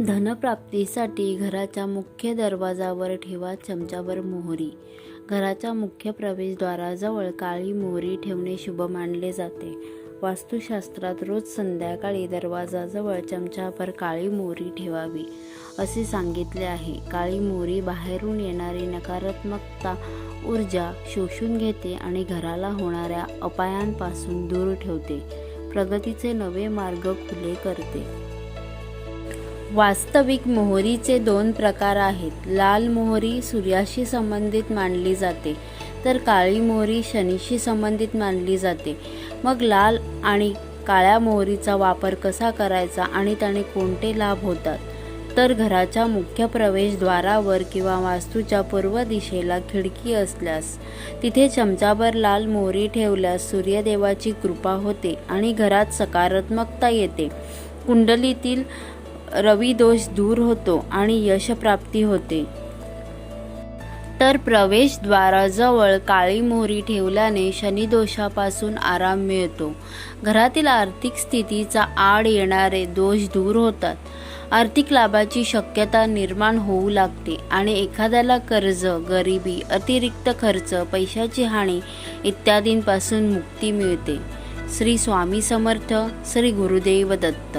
धनप्राप्तीसाठी घराच्या मुख्य दरवाजावर ठेवा चमचावर मोहरी. घराच्या मुख्य प्रवेशद्वाराजवळ काळी मोहरी ठेवणे शुभ मानले जाते. वास्तुशास्त्रात रोज संध्याकाळी दरवाजाजवळ चमचावर काळी मोहरी ठेवावी असे सांगितले आहे. काळी मोहरी बाहेरून येणारी नकारात्मकता ऊर्जा शोषून घेते आणि घराला होणाऱ्या अपायांपासून दूर ठेवते. प्रगतीचे नवे मार्ग खुले करते. वास्तविक मोहरीचे दोन प्रकार आहेत. लाल मोहरी सूर्याशी संबंधित मानली जाते तर काळी मोहरी शनीशी संबंधित मानली जाते. मग लाल आणि काळ्या मोहरीचा वापर कसा करायचा आणि त्याने कोणते लाभ होतात? तर घराच्या मुख्य प्रवेशद्वारावर किंवा वास्तूच्या पूर्व दिशेला खिडकी असल्यास तिथे चमचाभर लाल मोहरी ठेवल्यास सूर्यदेवाची कृपा होते आणि घरात सकारात्मकता येते. कुंडलीतील रवी दोष दूर होतो आणि यशप्राप्ती होते. तर प्रवेशद्वाराजवळ काळी मोहरी ठेवल्याने शनिदोषापासून आराम मिळतो. घरातील आर्थिक स्थितीचा आड येणारे दोष दूर होतात. आर्थिक लाभाची शक्यता निर्माण होऊ लागते आणि एखाद्याला कर्ज गरिबी अतिरिक्त खर्च पैशाची हानी इत्यादींपासून मुक्ती मिळते. श्री स्वामी समर्थ श्री गुरुदेव दत्त.